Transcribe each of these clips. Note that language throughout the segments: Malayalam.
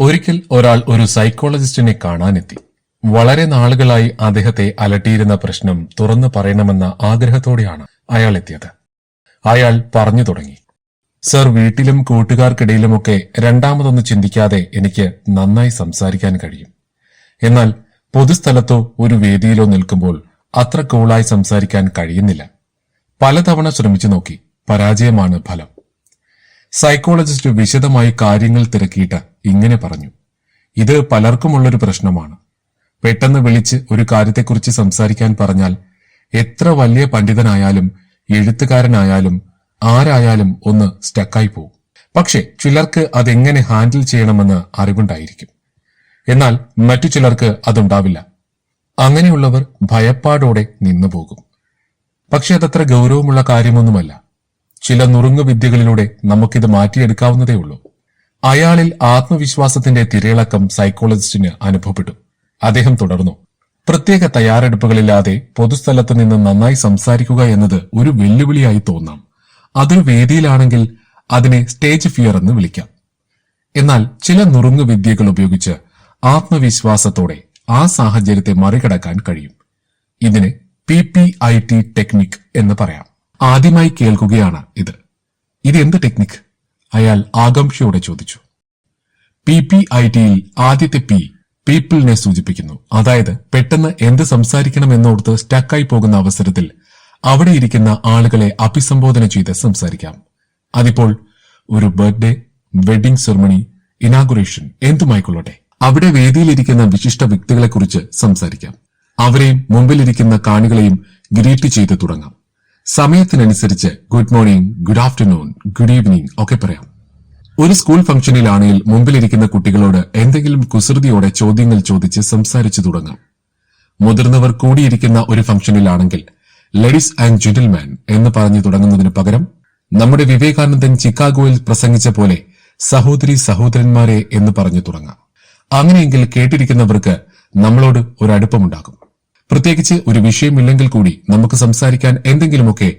ഒരിക്കൽ ഒരാൾ ഒരു സൈക്കോളജിസ്റ്റിനെ കാണാനെത്തി. വളരെ നാളുകളായി അദ്ദേഹത്തെ അലട്ടിയിരുന്ന പ്രശ്നം തുറന്നു പറയണമെന്ന ആഗ്രഹത്തോടെയാണ് അയാൾ എത്തിയത്. അയാൾ പറഞ്ഞു തുടങ്ങി സർ വീട്ടിലും കൂട്ടുകാർക്കിടയിലുമൊക്കെ രണ്ടാമതൊന്ന് ചിന്തിക്കാതെ എനിക്ക് നന്നായി സംസാരിക്കാൻ കഴിയും. എന്നാൽ പൊതുസ്ഥലത്തോ ഒരു വേദിയിലോ നിൽക്കുമ്പോൾ അത്ര കൂളായി സംസാരിക്കാൻ കഴിയുന്നില്ല. പലതവണ ശ്രമിച്ചു നോക്കി പരാജയമാണ് ഫലം. സൈക്കോളജിസ്റ്റ് വിശദമായി കാര്യങ്ങൾ തിരക്കിയിട്ട് ഇങ്ങനെ പറഞ്ഞു. ഇത് പലർക്കുമുള്ളൊരു പ്രശ്നമാണ്. പെട്ടെന്ന് വിളിച്ച് ഒരു കാര്യത്തെക്കുറിച്ച് സംസാരിക്കാൻ പറഞ്ഞാൽ എത്ര വലിയ പണ്ഡിതനായാലും എഴുത്തുകാരനായാലും ആരായാലും ഒന്ന് സ്റ്റക്കായി പോകും പക്ഷെ ചിലർക്ക് അതെങ്ങനെ ഹാൻഡിൽ ചെയ്യണമെന്ന് അറിവുണ്ടായിരിക്കും. എന്നാൽ മറ്റു ചിലർക്ക് അതുണ്ടാവില്ല. അങ്ങനെയുള്ളവർ ഭയപ്പാടോടെ നിന്നു പോകും. പക്ഷെ അതത്ര ഗൗരവമുള്ള കാര്യമൊന്നുമല്ല. ചില നുറുങ്ങുവിദ്യകളിലൂടെ നമുക്കിത് മാറ്റിയെടുക്കാവുന്നതേ ഉള്ളൂ. അയാളിൽ ആത്മവിശ്വാസത്തിന്റെ തിരയിളക്കം സൈക്കോളജിസ്റ്റിന് അനുഭവപ്പെട്ടു. അദ്ദേഹം തുടർന്നു. പ്രത്യേക തയ്യാറെടുപ്പുകളില്ലാതെ പൊതുസ്ഥലത്ത് നിന്ന് നന്നായി സംസാരിക്കുക എന്നത് ഒരു വെല്ലുവിളിയായി തോന്നാം. അതൊരു വേദിയിലാണെങ്കിൽ അതിനെ സ്റ്റേജ് ഫിയർ എന്ന് വിളിക്കാം. എന്നാൽ ചില നുറുങ്ങു വിദ്യകൾ ഉപയോഗിച്ച് ആത്മവിശ്വാസത്തോടെ ആ സാഹചര്യത്തെ മറികടക്കാൻ കഴിയും. ഇതിന് P P I T technique എന്ന് പറയാം. ആദ്യമായി കേൾക്കുകയാണ് ഇത്. ഇത് എന്ത് ടെക്നിക്? അയാൾ ആകാംക്ഷയോടെ ചോദിച്ചു. പി പി ഐ ടിയിൽ ആദ്യത്തെ പി പീപ്പിളിനെ സൂചിപ്പിക്കുന്നു. അതായത് പെട്ടെന്ന് എന്ത് സംസാരിക്കണം സംസാരിക്കണമെന്നോർത്ത് സ്റ്റക്കായി പോകുന്ന അവസരത്തിൽ അവിടെ ഇരിക്കുന്ന ആളുകളെ അഭിസംബോധന ചെയ്ത് സംസാരിക്കാം. അതിപ്പോൾ ഒരു ബർത്ത്ഡേ വെഡിംഗ് സെറമണി ഇനാഗുറേഷൻ എന്തുമായിക്കൊള്ളട്ടെ? അവിടെ വേദിയിലിരിക്കുന്ന വിശിഷ്ട വ്യക്തികളെക്കുറിച്ച് സംസാരിക്കാം. അവരെയും മുമ്പിലിരിക്കുന്ന കാണികളെയും ഗ്രീറ്റ് ചെയ്ത് തുടങ്ങാം. സമയത്തിനനുസരിച്ച് good morning good afternoon good evening ഒക്കെ പറയാം. ഒരു സ്കൂൾ ഫംഗ്ഷനിലാണെങ്കിൽ മുമ്പിലിരിക്കുന്ന കുട്ടികളോട് എന്തെങ്കിലും കുസൃതിയോടെ ചോദ്യങ്ങൾ ചോദിച്ച് സംസാരിച്ചു തുടങ്ങാം. മുതിർന്നവർ കൂടിയിരിക്കുന്ന ഒരു ഫംഗ്ഷനിലാണെങ്കിൽ ലേഡീസ് ആൻഡ് ജെന്റിൽമാൻ എന്ന് പറഞ്ഞു തുടങ്ങുന്നതിന് പകരം നമ്മുടെ വിവേകാനന്ദൻ ചിക്കാഗോയിൽ പ്രസംഗിച്ച പോലെ സഹോദരി സഹോദരന്മാരെ എന്ന് പറഞ്ഞു തുടങ്ങാം. അങ്ങനെയെങ്കിൽ കേട്ടിരിക്കുന്നവർക്ക് നമ്മളോട് ഒരു പ്രത്യേകിച്ച് ഒരു വിഷയമില്ലെങ്കിൽ കൂടി നമുക്ക് സംസാരിക്കാൻ എന്തെങ്കിലുമൊക്കെ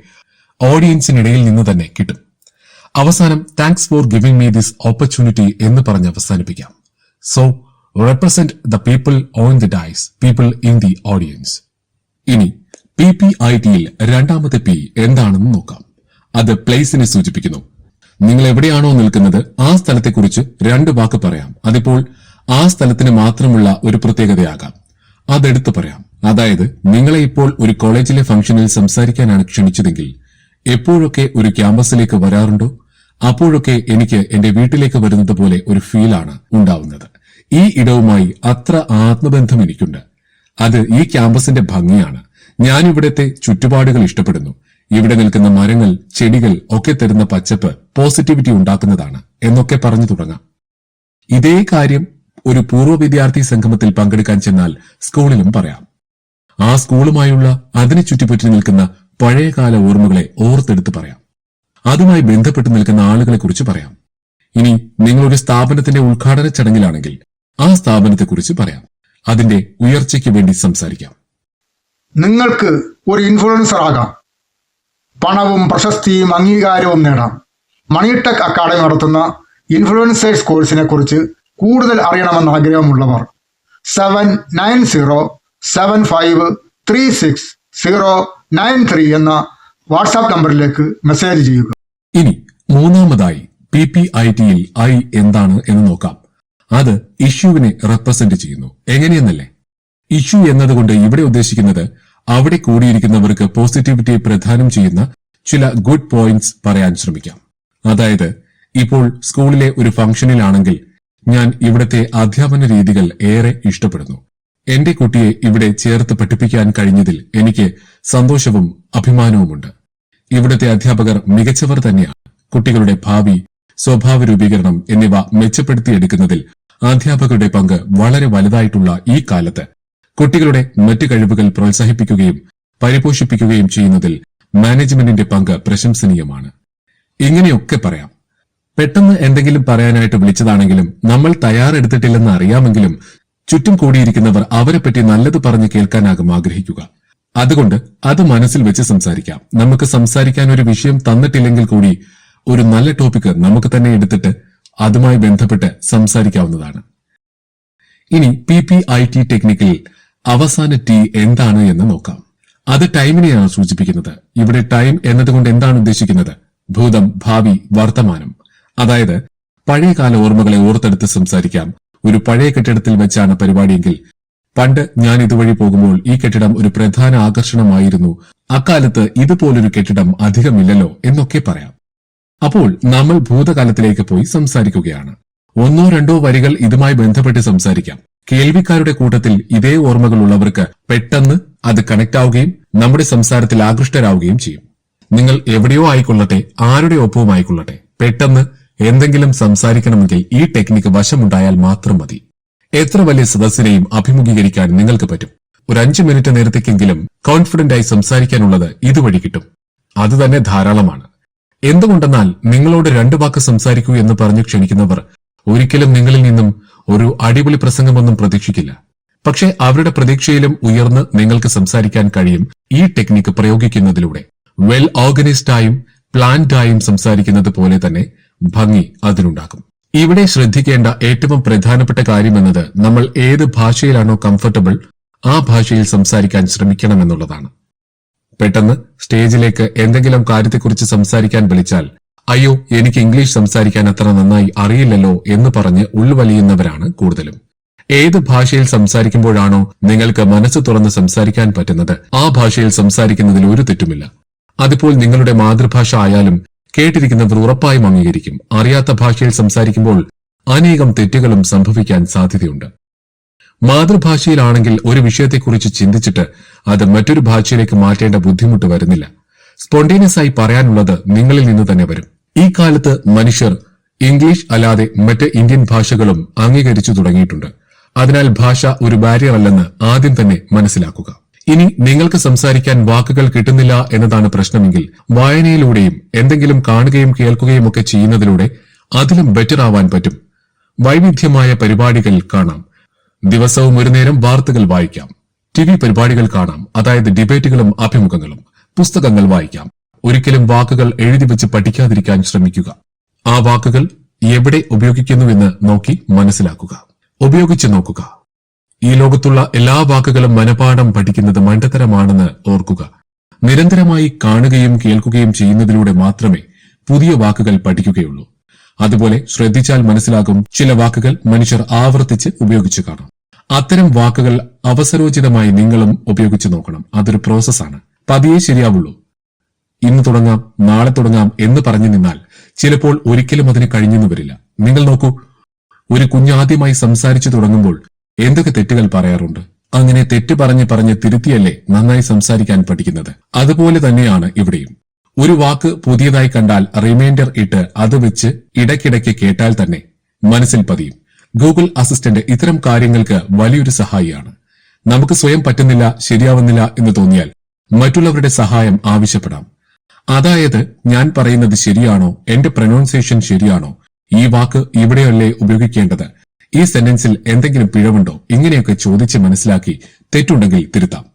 ഓഡിയൻസിനിടയിൽ നിന്ന് തന്നെ കിട്ടും. അവസാനം thanks for giving me this opportunity എന്ന് പറഞ്ഞ് അവസാനിപ്പിക്കാം. So represent the people on the dais people in the audience ഇനി പി പി ഐ ടിയിൽ രണ്ടാമത്തെ പി എന്താണെന്ന് നോക്കാം. അത് പ്ലേസിനെ സൂചിപ്പിക്കുന്നു. നിങ്ങൾ എവിടെയാണോ നിൽക്കുന്നത് ആ സ്ഥലത്തെക്കുറിച്ച് രണ്ട് വാക്ക് പറയാം. അതിപ്പോൾ ആ സ്ഥലത്തിന് മാത്രമുള്ള ഒരു പ്രത്യേകതയാകാം. അതെടുത്ത് പറയാം. അതായത് നിങ്ങളെ ഇപ്പോൾ ഒരു കോളേജിലെ ഫംഗ്ഷനിൽ സംസാരിക്കാനാണ് ക്ഷണിച്ചതെങ്കിൽ എപ്പോഴൊക്കെ ഒരു ക്യാമ്പസിലേക്ക് വരാറുണ്ടോ? അപ്പോഴൊക്കെ എനിക്ക് എന്റെ വീട്ടിലേക്ക് വരുന്നത് പോലെ ഒരു ഫീലാണ് ഉണ്ടാവുന്നത്. ഈ ഇടവുമായി അത്ര ആത്മബന്ധം എനിക്കുണ്ട്. അത് ഈ ക്യാമ്പസിന്റെ ഭംഗിയാണ്. ഞാൻ ഇവിടത്തെ ചുറ്റുപാടുകൾ ഇഷ്ടപ്പെടുന്നു. ഇവിടെ നിൽക്കുന്ന മരങ്ങൾ ചെടികൾ ഒക്കെ തരുന്ന പച്ചപ്പ് പോസിറ്റിവിറ്റി ഉണ്ടാക്കുന്നതാണ് എന്നൊക്കെ പറഞ്ഞു തുടങ്ങാം. ഇതേ കാര്യം ഒരു പൂർവ വിദ്യാർത്ഥി സംഗമത്തിൽ പങ്കെടുക്കാൻ ചെന്നാൽ സ്കൂളിലും പറയാം. ആ സ്കൂളുമായുള്ള അതിനെ ചുറ്റിപ്പറ്റി നിൽക്കുന്ന പഴയകാല ഓർമ്മകളെ ഓർത്തെടുത്ത് പറയാം. അതുമായി ബന്ധപ്പെട്ട് നിൽക്കുന്ന ആളുകളെ കുറിച്ച് പറയാം. ഇനി നിങ്ങളൊരു സ്ഥാപനത്തിന്റെ ഉദ്ഘാടന ചടങ്ങിലാണെങ്കിൽ ആ സ്ഥാപനത്തെ കുറിച്ച് പറയാം. അതിന്റെ ഉയർച്ചയ്ക്ക് വേണ്ടി സംസാരിക്കാം. നിങ്ങൾക്ക് ഒരു ഇൻഫ്ലുവൻസർ ആകാം. പണവും പ്രശസ്തിയും അംഗീകാരവും നേടാം. മണിടെക് അക്കാഡമി നടത്തുന്ന ഇൻഫ്ലുവൻസേഴ്സ് കോഴ്സിനെ കുറിച്ച് കൂടുതൽ അറിയണമെന്ന് ആഗ്രഹമുള്ളവർ seven nine zero seven five three six zero nine three എന്ന വാട്സാപ്പ് നമ്പറിലേക്ക് മെസ്സേജ് ചെയ്യുക. ഇനി മൂന്നാമതായി പി പി ഐ ടിയിൽ ഐ എന്താണ് എന്ന് നോക്കാം. അത് ഇഷ്യൂവിനെ റെപ്രസെന്റ് ചെയ്യുന്നു. എങ്ങനെയെന്നല്ലേ? ഇഷ്യൂ എന്നതുകൊണ്ട് ഇവിടെ ഉദ്ദേശിക്കുന്നത് അവിടെ കൂടിയിരിക്കുന്നവർക്ക് പോസിറ്റിവിറ്റി പ്രധാനം ചെയ്യുന്ന ചില ഗുഡ് പോയിന്റ്സ് പറയാൻ ശ്രമിക്കാം. അതായത് ഇപ്പോൾ സ്കൂളിലെ ഒരു ഫംഗ്ഷനിലാണെങ്കിൽ ഞാൻ ഇവിടുത്തെ അധ്യാപന രീതികൾ ഏറെ ഇഷ്ടപ്പെടുന്നു. എന്റെ കുട്ടിയെ ഇവിടെ ചേർത്ത് പഠിപ്പിക്കാൻ കഴിഞ്ഞതിൽ എനിക്ക് സന്തോഷവും അഭിമാനവുമുണ്ട്. ഇവിടുത്തെ അധ്യാപകർ മികച്ചവർ തന്നെയാണ്. കുട്ടികളുടെ ഭാവി സ്വഭാവ രൂപീകരണം എന്നിവ മെച്ചപ്പെടുത്തിയെടുക്കുന്നതിൽ അധ്യാപകരുടെ പങ്ക് വളരെ വലുതായിട്ടുള്ള ഈ കാലത്ത്. കുട്ടികളുടെ മറ്റ് കഴിവുകൾ പ്രോത്സാഹിപ്പിക്കുകയും പരിപോഷിപ്പിക്കുകയും ചെയ്യുന്നതിൽ മാനേജ്മെന്റിന്റെ പങ്ക് പ്രശംസനീയമാണ്. ഇങ്ങനെയൊക്കെ പറയാം. പെട്ടെന്ന് എന്തെങ്കിലും പറയാനായിട്ട് വിളിച്ചതാണെങ്കിലും നമ്മൾ തയ്യാറെടുത്തിട്ടില്ലെന്ന് അറിയാമെങ്കിലും ചുറ്റും കൂടിയിരിക്കുന്നവർ അവരെപ്പറ്റി നല്ലത് പറഞ്ഞ് കേൾക്കാനാകും ആഗ്രഹിക്കുക. അതുകൊണ്ട് അത് മനസ്സിൽ വെച്ച് സംസാരിക്കാം. നമുക്ക് സംസാരിക്കാൻ ഒരു വിഷയം തന്നിട്ടില്ലെങ്കിൽ കൂടി ഒരു നല്ല ടോപ്പിക് നമുക്ക് തന്നെ എടുത്തിട്ട് അതുമായി ബന്ധപ്പെട്ട് സംസാരിക്കാവുന്നതാണ്. ഇനി പി പി ഐ ടി ടെക്നിക്കിൽ അവസാന ടി എന്താണ് എന്ന് നോക്കാം. അത് ടൈമിനെയാണ് സൂചിപ്പിക്കുന്നത്. ഇവിടെ ടൈം എന്നതുകൊണ്ട് എന്താണ് ഉദ്ദേശിക്കുന്നത്? ഭൂതം ഭാവി വർത്തമാനം. അതായത് പഴയകാല ഓർമ്മകളെ ഓർത്തെടുത്ത് സംസാരിക്കാം. ഒരു പഴയ കെട്ടിടത്തിൽ വെച്ചാണ് പരിപാടിയെങ്കിൽ. പണ്ട് ഞാൻ ഇതുവഴി പോകുമ്പോൾ ഈ കെട്ടിടം ഒരു പ്രധാന ആകർഷണമായിരുന്നു. അക്കാലത്ത് ഇതുപോലൊരു കെട്ടിടം അധികമില്ലല്ലോ എന്നൊക്കെ പറയാം. അപ്പോൾ നമ്മൾ ഭൂതകാലത്തിലേക്ക് പോയി സംസാരിക്കുകയാണ്. ഒന്നോ രണ്ടോ വരികൾ ഇതുമായി ബന്ധപ്പെട്ട് സംസാരിക്കാം. കേൾവിക്കാരുടെ കൂട്ടത്തിൽ ഇതേ ഓർമ്മകൾ ഉള്ളവർക്ക് പെട്ടെന്ന് അത് കണക്ട് ആവുകയും നമ്മുടെ സംസാരത്തിൽ ആകൃഷ്ടരാവുകയും ചെയ്യും. നിങ്ങൾ എവിടെയോ ആയിക്കൊള്ളട്ടെ ആരുടെ ഒപ്പവും ആയിക്കൊള്ളട്ടെ പെട്ടെന്ന് എന്തെങ്കിലും സംസാരിക്കണമെങ്കിൽ ഈ ടെക്നിക്ക് വശമുണ്ടായാൽ മാത്രം മതി. എത്ര വലിയ സദസ്സിനെയും അഭിമുഖീകരിക്കാൻ നിങ്ങൾക്ക് പറ്റും. ഒരു അഞ്ചു മിനിറ്റ് നേരത്തേക്കെങ്കിലും കോൺഫിഡന്റ് ആയി സംസാരിക്കാനുള്ളത് ഇതുവഴി കിട്ടും. അത് തന്നെ ധാരാളമാണ്. എന്തുകൊണ്ടെന്നാൽ നിങ്ങളോട് രണ്ടു വാക്ക് സംസാരിക്കൂ എന്ന് പറഞ്ഞു ക്ഷണിക്കുന്നവർ ഒരിക്കലും നിങ്ങളിൽ നിന്നും ഒരു അടിപൊളി പ്രസംഗമൊന്നും പ്രതീക്ഷിക്കില്ല. പക്ഷേ അവരുടെ പ്രതീക്ഷയിലും ഉയർന്ന് നിങ്ങൾക്ക് സംസാരിക്കാൻ കഴിയും ഈ ടെക്നിക്ക് പ്രയോഗിക്കുന്നതിലൂടെ. വെൽ ഓർഗനൈസ്ഡായും പ്ലാൻഡായും സംസാരിക്കുന്നത് പോലെ തന്നെ ഭംഗി അതിനുണ്ടാകും ഇവിടെ ശ്രദ്ധിക്കേണ്ട ഏറ്റവും പ്രധാനപ്പെട്ട കാര്യം കാര്യമെന്നത് നമ്മൾ ഏത് ഭാഷയിലാണോ കംഫർട്ടബിൾ ആ ഭാഷയിൽ സംസാരിക്കാൻ ശ്രമിക്കണമെന്നുള്ളതാണ്. പെട്ടെന്ന് സ്റ്റേജിലേക്ക് എന്തെങ്കിലും കാര്യത്തെക്കുറിച്ച് സംസാരിക്കാൻ വിളിച്ചാൽ അയ്യോ എനിക്ക് ഇംഗ്ലീഷ് സംസാരിക്കാൻ അത്ര നന്നായി അറിയില്ലല്ലോ എന്ന് പറഞ്ഞ് ഉൾവലിയുന്നവരാണ് കൂടുതലും. ഏത് ഭാഷയിൽ സംസാരിക്കുമ്പോഴാണോ നിങ്ങൾക്ക് മനസ്സ് തുറന്ന് സംസാരിക്കാൻ പറ്റുന്നത് ആ ഭാഷയിൽ സംസാരിക്കുന്നതിൽ ഒരു തെറ്റുമില്ല. അതിപ്പോൾ നിങ്ങളുടെ മാതൃഭാഷ ആയാലും കേട്ടിരിക്കുന്നവർ ഉറപ്പായും അംഗീകരിക്കും. അറിയാത്ത ഭാഷയിൽ സംസാരിക്കുമ്പോൾ അനേകം തെറ്റുകളും സംഭവിക്കാൻ സാധ്യതയുണ്ട്. മാതൃഭാഷയിലാണെങ്കിൽ ഒരു വിഷയത്തെക്കുറിച്ച് ചിന്തിച്ചിട്ട് അത് മറ്റൊരു ഭാഷയിലേക്ക് മാറ്റേണ്ട ബുദ്ധിമുട്ട് വരുന്നില്ല. സ്പോണ്ടേനിയസ് ആയി പറയാനുള്ളത് നിങ്ങളിൽ നിന്ന് തന്നെ വരും. ഈ കാലത്ത് മനുഷ്യർ ഇംഗ്ലീഷ് അല്ലാതെ മറ്റ് ഇന്ത്യൻ ഭാഷകളും അംഗീകരിച്ചു തുടങ്ങിയിട്ടുണ്ട്. അതിനാൽ ഭാഷ ഒരു ബാരിയർ അല്ലെന്ന് ആദ്യം തന്നെ മനസ്സിലാക്കുക. ഇനി നിങ്ങൾക്ക് സംസാരിക്കാൻ വാക്കുകൾ കിട്ടുന്നില്ല എന്നതാണ് പ്രശ്നമെങ്കിൽ വായനയിലൂടെയും എന്തെങ്കിലും കാണുകയും കേൾക്കുകയും ഒക്കെ ചെയ്യുന്നതിലൂടെ അതിലും ബെറ്റർ ആവാൻ പറ്റും. വൈവിധ്യമായ പരിപാടികൾ കാണാം. ദിവസവും ഒരു നേരം വാർത്തകൾ വായിക്കാം. ടി വി പരിപാടികൾ കാണാം. അതായത് ഡിബേറ്റുകളും അഭിമുഖങ്ങളും പുസ്തകങ്ങൾ വായിക്കാം. ഒരിക്കലും വാക്കുകൾ എഴുതി വെച്ച് പഠിക്കാതിരിക്കാൻ ശ്രമിക്കുക. ആ വാക്കുകൾ എവിടെ ഉപയോഗിക്കുന്നുവെന്ന് നോക്കി മനസ്സിലാക്കുക. ഉപയോഗിച്ചു നോക്കുക. ഈ ലോകത്തുള്ള എല്ലാ വാക്കുകളും മനപാഠം പഠിക്കുന്നത് മണ്ടത്തരമാണെന്ന് ഓർക്കുക. നിരന്തരമായി കാണുകയും കേൾക്കുകയും ചെയ്യുന്നതിലൂടെ മാത്രമേ പുതിയ വാക്കുകൾ പഠിക്കുകയുള്ളൂ. അതുപോലെ ശ്രദ്ധിച്ചാൽ മനസ്സിലാകും ചില വാക്കുകൾ മനുഷ്യർ ആവർത്തിച്ച് ഉപയോഗിച്ചു കാണും. അത്തരം വാക്കുകൾ അവസരോചിതമായി നിങ്ങളും ഉപയോഗിച്ചു നോക്കണം. അതൊരു പ്രോസസ്സാണ്. പതിയെ ശരിയാവുള്ളൂ. ഇന്ന് തുടങ്ങാം നാളെ തുടങ്ങാം എന്ന് പറഞ്ഞു നിന്നാൽ ചിലപ്പോൾ ഒരിക്കലും അതിന് കഴിഞ്ഞെന്ന് വരില്ല. നിങ്ങൾ നോക്കൂ ഒരു കുഞ്ഞാദ്യമായി സംസാരിച്ചു തുടങ്ങുമ്പോൾ എന്തൊക്കെ തെറ്റുകൾ പറയാറുണ്ട്? അങ്ങനെ തെറ്റ് പറഞ്ഞ് പറഞ്ഞ് തിരുത്തിയല്ലേ നന്നായി സംസാരിക്കാൻ പഠിക്കുന്നത്. അതുപോലെ തന്നെയാണ് ഇവിടെയും. ഒരു വാക്ക് പുതിയതായി കണ്ടാൽ റിമൈൻഡർ ഇട്ട് അത് വെച്ച് ഇടയ്ക്കിടയ്ക്ക് കേട്ടാൽ തന്നെ മനസ്സിൽ പതിയും. ഗൂഗിൾ അസിസ്റ്റന്റ് ഇത്തരം കാര്യങ്ങൾക്ക് വലിയൊരു സഹായിയാണ്. നമുക്ക് സ്വയം പറ്റുന്നില്ല ശരിയാവുന്നില്ല എന്ന് തോന്നിയാൽ മറ്റുള്ളവരുടെ സഹായം ആവശ്യപ്പെടാം. അതായത് ഞാൻ പറയുന്നത് ശരിയാണോ? എന്റെ പ്രൊനൗൺസിയേഷൻ ശരിയാണോ? ഈ വാക്ക് ഇവിടെയല്ലേ ഉപയോഗിക്കേണ്ടത്? ഈ സെന്റൻസിൽ എന്തെങ്കിലും പിഴവുണ്ടോ? ഇങ്ങനെയൊക്കെ ചോദിച്ച് മനസ്സിലാക്കി തെറ്റുണ്ടെങ്കിൽ തിരുത്താം.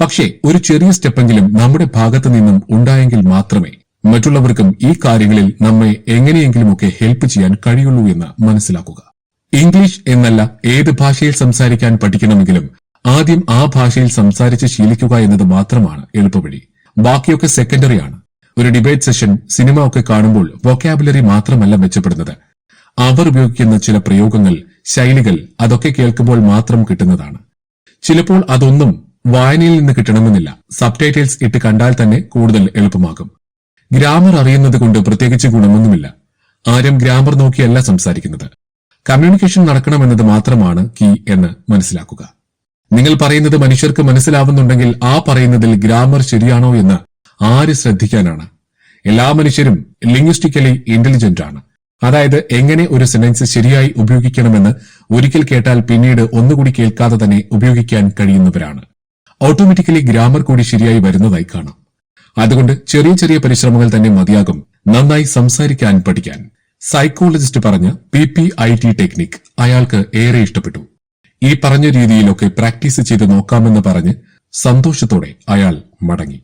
പക്ഷേ ഒരു ചെറിയ സ്റ്റെപ്പെങ്കിലും നമ്മുടെ ഭാഗത്തു നിന്നും ഉണ്ടായെങ്കിൽ മാത്രമേ മറ്റുള്ളവർക്കും ഈ കാര്യങ്ങളിൽ നമ്മെ എങ്ങനെയെങ്കിലുമൊക്കെ ഹെൽപ്പ് ചെയ്യാൻ കഴിയുള്ളൂ എന്ന് മനസ്സിലാക്കുക. ഇംഗ്ലീഷ് എന്നല്ല ഏത് ഭാഷയിൽ സംസാരിക്കാൻ പഠിക്കണമെങ്കിലും ആദ്യം ആ ഭാഷയിൽ സംസാരിച്ച് ശീലിക്കുക എന്നത് മാത്രമാണ് എളുപ്പവഴി. ബാക്കിയൊക്കെ സെക്കൻഡറിയാണ് ഒരു ഡിബേറ്റ് സെഷൻ സിനിമ ഒക്കെ കാണുമ്പോൾ വൊക്കാബുലറി മാത്രമല്ല മെച്ചപ്പെടുന്നത്. അവർ ഉപയോഗിക്കുന്ന ചില പ്രയോഗങ്ങൾ ശൈലികൾ അതൊക്കെ കേൾക്കുമ്പോൾ മാത്രം കിട്ടുന്നതാണ്. ചിലപ്പോൾ അതൊന്നും വായനയിൽ നിന്ന് കിട്ടണമെന്നില്ല. സബ് ടൈറ്റിൽസ് ഇട്ട് കണ്ടാൽ തന്നെ കൂടുതൽ എളുപ്പമാകും. ഗ്രാമർ അറിയുന്നത് കൊണ്ട് പ്രത്യേകിച്ച് ഗുണമൊന്നുമില്ല. ആരും ഗ്രാമർ നോക്കിയല്ല സംസാരിക്കുന്നത്. കമ്മ്യൂണിക്കേഷൻ നടക്കണമെന്നത് മാത്രമാണ് കീ എന്ന് മനസ്സിലാക്കുക. നിങ്ങൾ പറയുന്നത് മനുഷ്യർക്ക് മനസ്സിലാവുന്നുണ്ടെങ്കിൽ ആ പറയുന്നതിൽ ഗ്രാമർ ശരിയാണോ എന്ന് ആര് ശ്രദ്ധിക്കാനാണ്? എല്ലാ മനുഷ്യരും ലിംഗ്വിസ്റ്റിക്കലി ഇന്റലിജന്റ് ആണ്. അതായത് എങ്ങനെ ഒരു സെന്റൻസ് ശരിയായി ഉപയോഗിക്കണമെന്ന് ഒരിക്കൽ കേട്ടാൽ പിന്നീട് ഒന്നുകൂടി കേൾക്കാതെ തന്നെ ഉപയോഗിക്കാൻ കഴിയുന്നവരാണ്. ഓട്ടോമാറ്റിക്കലി ഗ്രാമർ കൂടി ശരിയായി വരുന്നതായി കാണാം. അതുകൊണ്ട് ചെറിയ ചെറിയ പരിശ്രമങ്ങൾ തന്നെ മതിയാകും നന്നായി സംസാരിക്കാൻ പഠിക്കാൻ. സൈക്കോളജിസ്റ്റ് പറഞ്ഞ P P I T technique അയാൾക്ക് ഏറെ ഇഷ്ടപ്പെട്ടു. ഈ പറഞ്ഞ രീതിയിലൊക്കെ പ്രാക്ടീസ് ചെയ്ത് നോക്കാമെന്ന് പറഞ്ഞ് സന്തോഷത്തോടെ അയാൾ മടങ്ങി.